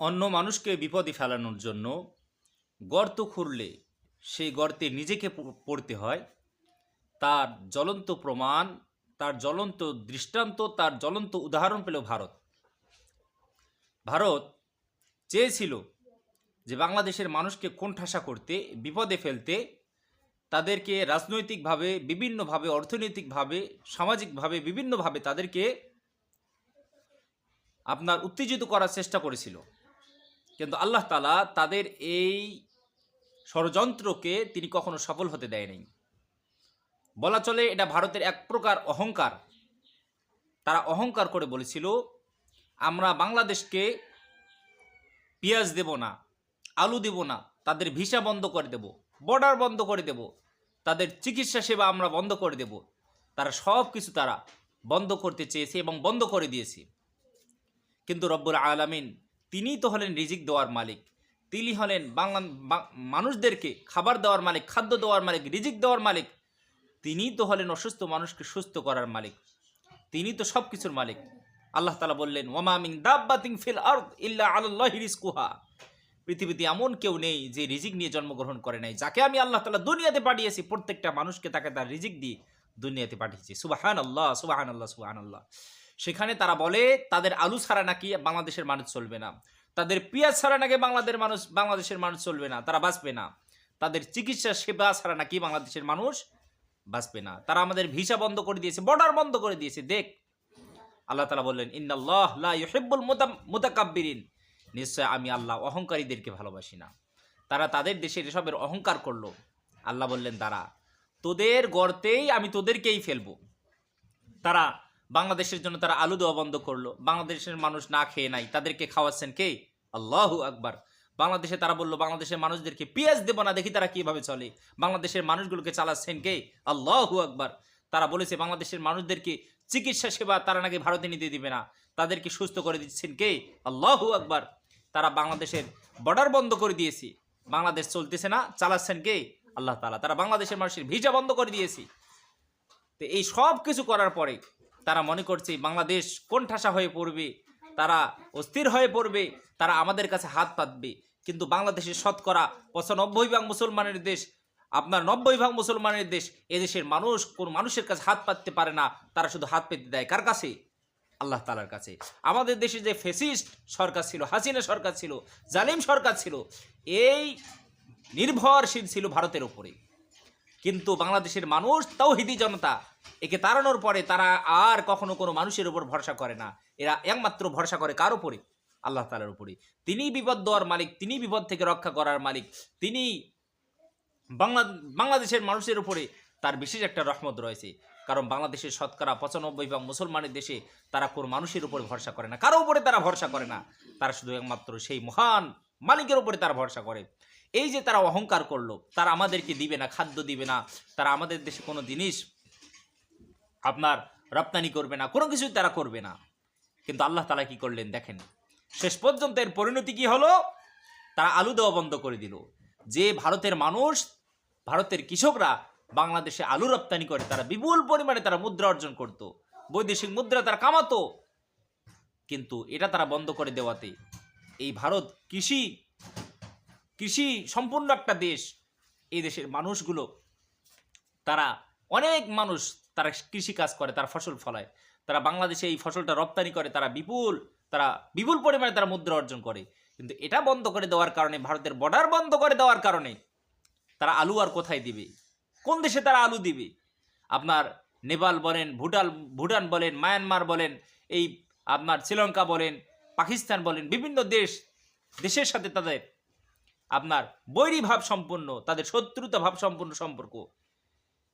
অন্য মানুষকে বিপদে ফেলানোর জন্য গর্ত খুঁড়লে সেই গর্তে নিজেকে পড়তে হয়। তার জ্বলন্ত প্রমাণ, তার জ্বলন্ত দৃষ্টান্ত, তার জ্বলন্ত উদাহরণ পেল ভারত। ভারত চেয়েছিল যে বাংলাদেশের মানুষকে কোণঠাসা করতে, বিপদে ফেলতে, তাদেরকে রাজনৈতিকভাবে, বিভিন্নভাবে, অর্থনৈতিকভাবে, সামাজিকভাবে, বিভিন্নভাবে তাদেরকে আপনার উত্তেজিত করার চেষ্টা করেছিল। কিন্তু আল্লাহ তালা তাদের এই ষড়যন্ত্রকে তিনি কখনো সফল হতে দেয়নি বলা চলে এটা ভারতের এক প্রকার অহংকার। তারা অহংকার করে বলেছিল, আমরা বাংলাদেশকে পেঁয়াজ দেব না, আলু দেব না, তাদের ভিসা বন্ধ করে দেব বর্ডার বন্ধ করে দেব, তাদের চিকিৎসা সেবা আমরা বন্ধ করে দেব। তারা সব কিছু তারা বন্ধ করতে চেয়েছে এবং বন্ধ করে দিয়েছে। কিন্তু রব্বুল আলামিন তিনিই তো হলেন রিজিক দেওয়ার মালিক। তিনি হলেন বাংলা মানুষদেরকে খাবার দেওয়ার মালিক, খাদ্য দেওয়ার মালিক, রিজিক দেওয়ার মালিক। তিনিই তো হলেন অসুস্থ মানুষকে সুস্থ করার মালিক। তিনি তো সব কিছুর মালিক। আল্লাহ তালা বললেন ওমামিং দাব্বাতিং ফিল আর্দ ইল্লা আল্লাহ রিজকুহা। পৃথিবীতে এমন কেউ নেই যে রিজিক নিয়ে জন্মগ্রহণ করে নাই। যাকে আমি আল্লাহ তালা দুনিয়াতে পাঠিয়েছি, প্রত্যেকটা মানুষকে তাকে তার রিজিক দিয়ে দুনিয়াতে পাঠিয়েছি। সুবাহান আল্লাহ সুবাহান আল্লাহ সুবাহান আল্লাহ সেখানে তারা বলে, তাদের আলু ছাড়া নাকি বাংলাদেশের মানুষ চলবে না। তাদের পেঁয়াজ ছাড়া নাকি বাংলাদেশের মানুষ বাংলাদেশের মানুষ চলবে না। তারা বাঁচবে না। তাদের চিকিৎসা সেবা ছাড়া নাকি বাংলাদেশের মানুষ বাঁচবে না। তারা আমাদের ভিসা বন্ধ করে দিয়েছে, বর্ডার বন্ধ করে দিয়েছে। দেখ। আল্লাহ তালা বললেন, ইন্নাল্লাহ লা ইউহিব্বুল মুতাকাব্বিরিন। নিশ্চয় আমি আল্লাহ অহংকারীদেরকে ভালোবাসি না। তারা তাদের দেশের এসবের অহংকার করল। আল্লাহ বললেন তারা তোদের গর্তেই আমি তোদেরকেই ফেলব। তারা বাংলাদেশের জন্য তারা আলু দেওয়া বন্ধ করল। বাংলাদেশের মানুষ না খেয়ে নাই। তাদেরকে খাওয়াচ্ছেন কে? আল্লাহু আকবার। বাংলাদেশে তারা বলল, বাংলাদেশের মানুষদেরকে পেঁয়াজ দেবো না, দেখি তারা কীভাবে চলে। বাংলাদেশের মানুষগুলোকে চালাচ্ছেন কে? আল্লাহু আকবার। তারা বলেছে, বাংলাদেশের মানুষদেরকে চিকিৎসা সেবা তারা নাকি ভারতে নিতে দিবে না। তাদেরকে সুস্থ করে দিচ্ছেন কে? আল্লাহু আকবার। তারা বাংলাদেশের বর্ডার বন্ধ করে দিয়েছে। বাংলাদেশ চলতেছে না, চালাচ্ছেন কে? আল্লাহ তালা তারা বাংলাদেশের মানুষের ভিসা বন্ধ করে দিয়েছে। তো এই সব কিছু করার পরে তারা মনে করছে, বাংলাদেশ কোণঠাসা হয়ে পড়বে, তারা অস্থির হয়ে পড়বে, তারা আমাদের কাছে হাত পাতবে। কিন্তু বাংলাদেশের শতকরা পঁচানব্বই ভাগ মুসলমানের দেশ, আপনার নব্বই ভাগ মুসলমানের দেশ এদেশের মানুষ, কোন মানুষের কাছে হাত পাততে পারে না, তারা শুধু হাত পেতে দেয়। কার কাছে? আল্লাহ তালার কাছে। আমাদের দেশে যে ফেসিস্ট সরকার ছিল, হাসিনা সরকার ছিল, জালিম সরকার ছিল, এই নির্ভরশীল ছিল ভারতের উপরে। কিন্তু বাংলাদেশের মানুষ তাও হিদি জনতা একে তাড়ানোর পরে তারা আর কখনো কোনো মানুষের উপর ভরসা করে না। এরা একমাত্র ভরসা করে কার উপরে আল্লাহ তালার উপরে তিনি বিপদ দেওয়ার মালিক, তিনি বিপদ থেকে রক্ষা করার মালিক, তিনি বাংলা, বাংলাদেশের মানুষের উপরে তার বিশেষ একটা রহমত রয়েছে। কারণ বাংলাদেশের শতকরা পঁচানব্বই ভাগ মুসলমানের দেশে তারা কোনো মানুষের উপরে ভরসা করে না। কারও উপরে তারা ভরসা করে না। তারা শুধু একমাত্র সেই মহান মালিকের উপরে তারা ভরসা করে। এই যে তারা অহংকার করল, তারা আমাদেরকে দিবে না, খাদ্য দিবে না, তারা আমাদের দেশে কোনো জিনিস আপনার রপ্তানি করবে না, কোনো কিছুই তারা করবে না। কিন্তু আল্লাহ তালা কি করলেন দেখেন, শেষ পর্যন্ত এর পরিণতি কি হলো? তারা আলু দেওয়া বন্ধ করে দিল। যে ভারতের মানুষ, ভারতের কৃষকরা বাংলাদেশে আলু রপ্তানি করে, তারা বিপুল পরিমাণে তারা মুদ্রা অর্জন করত। বৈদেশিক মুদ্রা তারা কামাতো। কিন্তু এটা তারা বন্ধ করে দেওয়াতে এই ভারত কৃষি কৃষি সম্পূর্ণ একটা দেশ। এই দেশের মানুষগুলো, তারা অনেক মানুষ তারা কৃষি কাজ করে, তারা ফসল ফলায়। তারা বাংলাদেশে এই ফসলটা রপ্তানি করে, তারা বিপুল তারা বিপুল পরিমাণে তারা মুদ্রা অর্জন করে। কিন্তু এটা বন্ধ করে দেওয়ার কারণে, ভারতের বর্ডার বন্ধ করে দেওয়ার কারণে তারা আলু আর কোথায় দিবে? কোন দেশে তারা আলু দিবে? আপনার নেপাল বলেন, ভুটান ভুটান বলেন, মায়ানমার বলেন, এই আপনার শ্রীলঙ্কা বলেন, পাকিস্তান বলেন, বিভিন্ন দেশ, দেশের সাথে তাদের আপনার বৈরী ভাব সম্পন্ন তাদের শত্রুতা ভাব সম্পন্ন সম্পর্ক।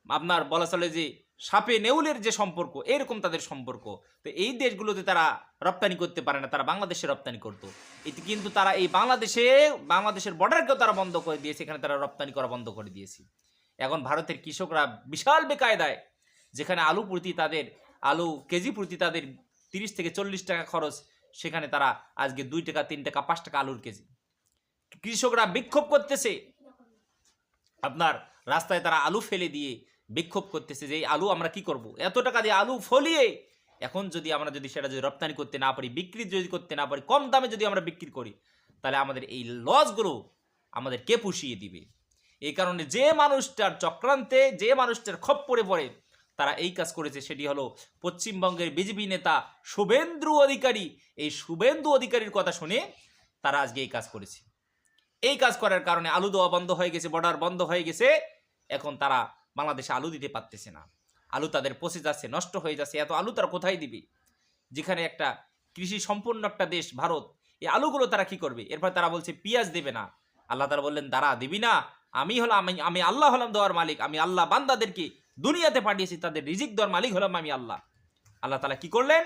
আপনার বলা চলে যে সাপে নেউলের যে সম্পর্ক, এরকম তাদের সম্পর্ক। তো এই দেশগুলোতে তারা রপ্তানি করতে পারে না, তারা বাংলাদেশে রপ্তানি করতো। এতে কিন্তু তারা এই বাংলাদেশে, বাংলাদেশের বর্ডারকেও তারা বন্ধ করে দিয়েছে, এখানে তারা রপ্তানি করা বন্ধ করে দিয়েছে। এখন ভারতের কৃষকরা বিশাল বেকায়দায়, যেখানে আলু প্রতি তাদের, আলু কেজি প্রতি তাদের তিরিশ থেকে চল্লিশ টাকা খরচ, সেখানে তারা আজকে দুই টাকা, তিন টাকা, পাঁচ টাকা আলুর কেজি। কৃষকরা বিক্ষোভ করতেছে। আপনার রাস্তায় তারা আলু ফেলে দিয়ে বিক্ষোভ করতেছে যে, এই আলু আমরা কি করব? এত টাকা দিয়ে আলু ফলিয়ে এখন যদি আমরা যদি সেটা যদি রপ্তানি করতে না পারি, বিক্রি যদি করতে না পারি, কম দামে যদি আমরা বিক্রি করি, তাহলে আমাদের এই লসগুলো আমাদের কে পুষিয়ে দিবে? এই কারণে যে মানুষটার চক্রান্তে, যে মানুষটার খপ্পরে পড়ে তারা এই কাজ করেছে। সেটি হলো পশ্চিমবঙ্গের বিজেপি নেতা শুভেন্দু অধিকারী। এই শুভেন্দু অধিকারীর কথা শুনে তারা আজকে এই কাজ করেছে। এই কাজ করার কারণে আলু দেওয়া বন্ধ হয়ে গেছে বর্ডার বন্ধ হয়ে গেছে। এখন তারা বাংলাদেশে আলু দিতে পারতেছে না। আলু তাদের পচে যাচ্ছে নষ্ট হয়ে যাচ্ছে। এত আলু তারা কোথায় দিবে? যেখানে একটা কৃষি সম্পন্ন একটা দেশ, ভারত, এই আলুগুলো তারা কি করবে? এরপর তারা বলছে, পিঁয়াজ দেবে না। আল্লাহ তারা বললেন, দাঁড়া, দিবি না। আমি হলাম আমি আল্লাহ হলাম দেওয়ার মালিক। আমি আল্লাহ বান্দাদেরকে দুনিয়াতে পাঠিয়েছি, তাদের রিজিক দেওয়ার মালিক হলাম আমি আল্লাহ। আল্লাহ তালা কি করলেন?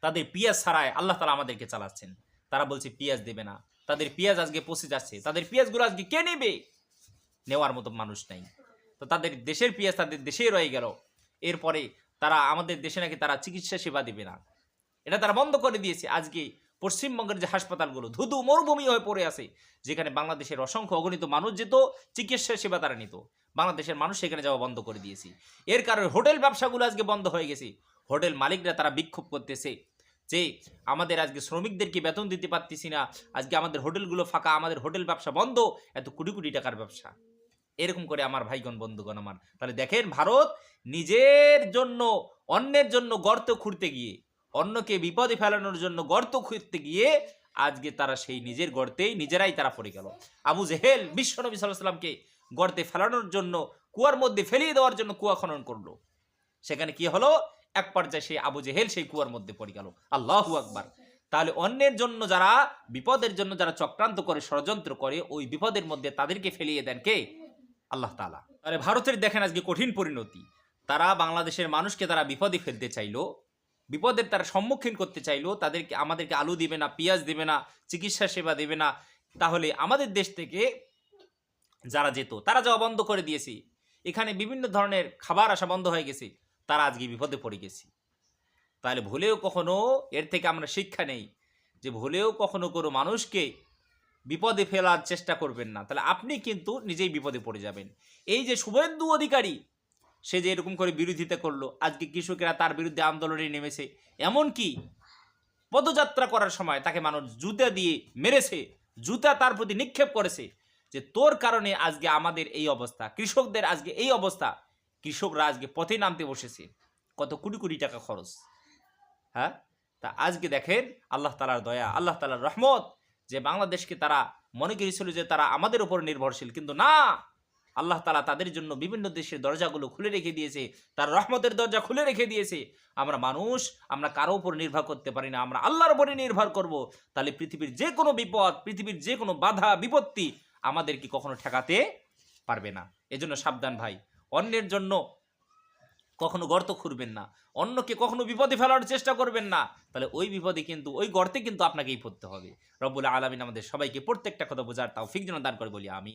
তাদের পিঁয়াজ ছাড়ায় আল্লাহ তালা আমাদেরকে চালাচ্ছেন। তারা বলছে, পিঁয়াজ দেবে না। তাদের পিঁয়াজ আজকে পচে যাচ্ছে তাদের পিঁয়াজগুলো আজকে কে নেবে? নেওয়ার মতো মানুষ নাই। তো তাদের দেশের পেঁয়াজ তাদের দেশেই রয়ে গেল। এরপরে তারা আমাদের দেশে নাকি তারা চিকিৎসা সেবা দেবে না। এটা তারা বন্ধ করে দিয়েছে। আজকে পশ্চিমবঙ্গের যে হাসপাতালগুলো ধুধু মরুভূমি হয়ে পড়ে আছে, যেখানে বাংলাদেশের অসংখ্য অগণিত মানুষ যেত, চিকিৎসা সেবা তারা নিত। বাংলাদেশের মানুষ সেখানে যাওয়া বন্ধ করে দিয়েছি। এর কারণে হোটেল ব্যবসাগুলো আজকে বন্ধ হয়ে গেছে। হোটেল মালিকরা তারা বিক্ষোভ করতেছে যে, আমাদের আজকে শ্রমিকদেরকে বেতন দিতে পারতেছি না? আজকে আমাদের হোটেলগুলো ফাঁকা, আমাদের হোটেল ব্যবসা বন্ধ, এত কোটি কোটি টাকার ব্যবসা। এরকম করে আমার ভাইগণ, বন্ধুগণ আমার। তাহলে দেখেন ভারত নিজের জন্য, অন্যের জন্য গর্ত খুঁড়তে গিয়ে, অন্যকে বিপদে ফেলানোর জন্য গর্ত খুঁড়তে গিয়ে আজকে তারা সেই নিজের গর্তেই নিজেরাই তারা পড়ে গেল। আবু জেহেল বিশ্বনবী সাল্লাহ সাল্লামকে গর্তে ফেলানোর জন্য, কুয়ার মধ্যে ফেলিয়ে দেওয়ার জন্য কুয়া খনন করল। সেখানে কি হলো? এক পর্যায়ে সেই আবু জেহেল সেই কুয়ার মধ্যে পড়ে গেল। আল্লাহু আকবার। তাহলে অন্যের জন্য যারা বিপদের জন্য যারা চক্রান্ত করে, ষড়যন্ত্র করে, ওই বিপদের মধ্যে তাদেরকে ফেলিয়ে দেন কে? আল্লাহ তালা তাহলে ভারতের দেখেন আজকে কঠিন পরিণতি। তারা বাংলাদেশের মানুষকে তারা বিপদে ফেলতে চাইলো, বিপদের তারা সম্মুখীন করতে চাইলো, তাদেরকে, আমাদেরকে আলু দিবে না, পেঁয়াজ দেবে না, চিকিৎসা সেবা দেবে না। তাহলে আমাদের দেশ থেকে যারা যেত, তারা যাওয়া বন্ধ করে দিয়েছি। এখানে বিভিন্ন ধরনের খাবার আসা বন্ধ হয়ে গেছে, তারা আজকে বিপদে পড়ে গেছে। তাহলে ভুলেও কখনো এর থেকে আমরা শিক্ষা নেই যে ভুলেও কখনো কোনো মানুষকে বিপদে ফেলার চেষ্টা করবেন না। তাহলে আপনি কিন্তু নিজেই বিপদে পড়ে যাবেন। এই যে শুভেন্দু অধিকারী, সে যে এরকম করে বিরোধিতা করল, আজকে কৃষকেরা তার বিরুদ্ধে আন্দোলনে নেমেছে, এমনকি পদযাত্রা করার সময় তাকে মানুষ জুতা দিয়ে মেরেছে, জুতা তার প্রতি নিক্ষেপ করেছে যে, তোর কারণে আজকে আমাদের এই অবস্থা, কৃষকদের আজকে এই অবস্থা, কৃষকরা আজকে পথে নামতে বসেছে। কত কোটি কোটি টাকা খরচ। হ্যাঁ? তা আজকে দেখেন, আল্লাহ তালার দয়া, আল্লাহ তালার রহমত যে বাংলাদেশকে তারা মনে করেছিল যে তারা আমাদের উপর নির্ভরশীল, কিন্তু না! আল্লাহ তালা তাদের জন্য বিভিন্ন দেশের দরজাগুলো খুলে রেখে দিয়েছে, তার রহমতের দরজা খুলে রেখে দিয়েছে। আমরা মানুষ, আমরা কারও উপর নির্ভর করতে পারি না, আমরা আল্লাহর উপরে নির্ভর করব। তাহলে পৃথিবীর যে কোনো বিপদ, পৃথিবীর যে কোনো বাধা, বিপত্তি আমাদেরকে কখনো ঠেকাতে পারবে না। এজন্য সাবধান ভাই, অন্যের জন্য কখনো গর্ত খুঁড়বেন না। অন্যকে কখনো বিপদে ফেলার চেষ্টা করবেন না। তাহলে ওই বিপদে কিন্তু, ওই গর্তে কিন্তু আপনাকেই পড়তে হবে। রব্বুল আলমিন আমাদের সবাইকে প্রত্যেকটা কথা বোঝার তাও ফিক যেন দান করে বলি আমি